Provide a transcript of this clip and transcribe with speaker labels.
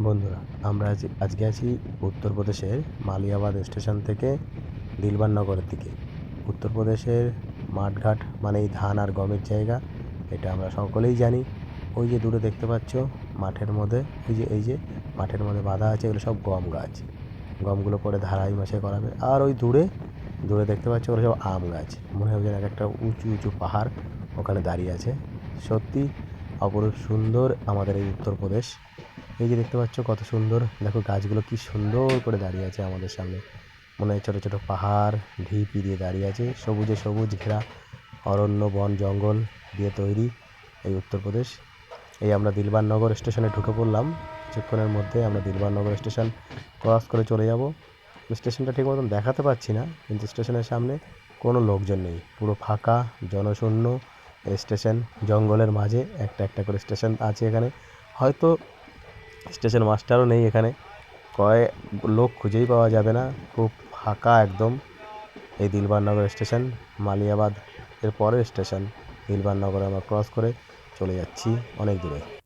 Speaker 1: বন্ধুরা, আমরা আজ, আজকে আছি উত্তরপ্রদেশের মালিয়াবাদ স্টেশন থেকে দিলবার নগরের দিকে। উত্তরপ্রদেশের মাঠঘাট মানে এই ধান আর গমের জায়গা, এটা আমরা সকলেই জানি। ওই যে দূরে দেখতে পাচ্ছ, মাঠের মধ্যে, এই যে এই যে, মাঠের মধ্যে বাঁধা আছে, এগুলো সব গম গাছ। গমগুলো পরে ধারাই মাসে করাবে। আর ওই দূরে দূরে দেখতে পাচ্ছ, ওগুলো সব আম গাছ। মনে হয় যেন এক একটা উঁচু উঁচু পাহাড় ওখানে দাঁড়িয়ে আছে। সত্যি অপরূপ সুন্দর আমাদের এই উত্তরপ্রদেশ। এই যে দেখতে পাচ্ছ কত সুন্দর। দেখো গাছগুলো কি সুন্দর করে দাঁড়িয়ে আছে আমাদের সামনে। মনে হয় ছোটো ছোটো পাহাড়, ঢিপি দিয়ে দাঁড়িয়ে আছে। সবুজে সবুজ ঘেরা, অরণ্য, বন, জঙ্গল দিয়ে তৈরি এই উত্তরপ্রদেশ। এই আমরা দিলবার নগর স্টেশনে ঢুকে পড়লাম। কিছুক্ষণের মধ্যে আমরা দিলবার নগর স্টেশন ক্রস করে চলে যাব। স্টেশনটা ঠিক মতন দেখাতে পাচ্ছি না, কিন্তু স্টেশনের সামনে কোনো লোকজন নেই। পুরো ফাঁকা, জনশূন্য স্টেশন। জঙ্গলের মাঝে একটা একটা করে স্টেশন আছে এখানে। হয়তো স্টেশন মাস্টারও নেই এখানে। কয় লোক খুঁজেই পাওয়া যাবে না। খুব ফাঁকা একদম। এই দিলবারনগর স্টেশন, মালিয়াবাদ, এর পরের স্টেশন দিলবারনগর আমরা ক্রস করে চলে যাচ্ছি অনেক দূরে।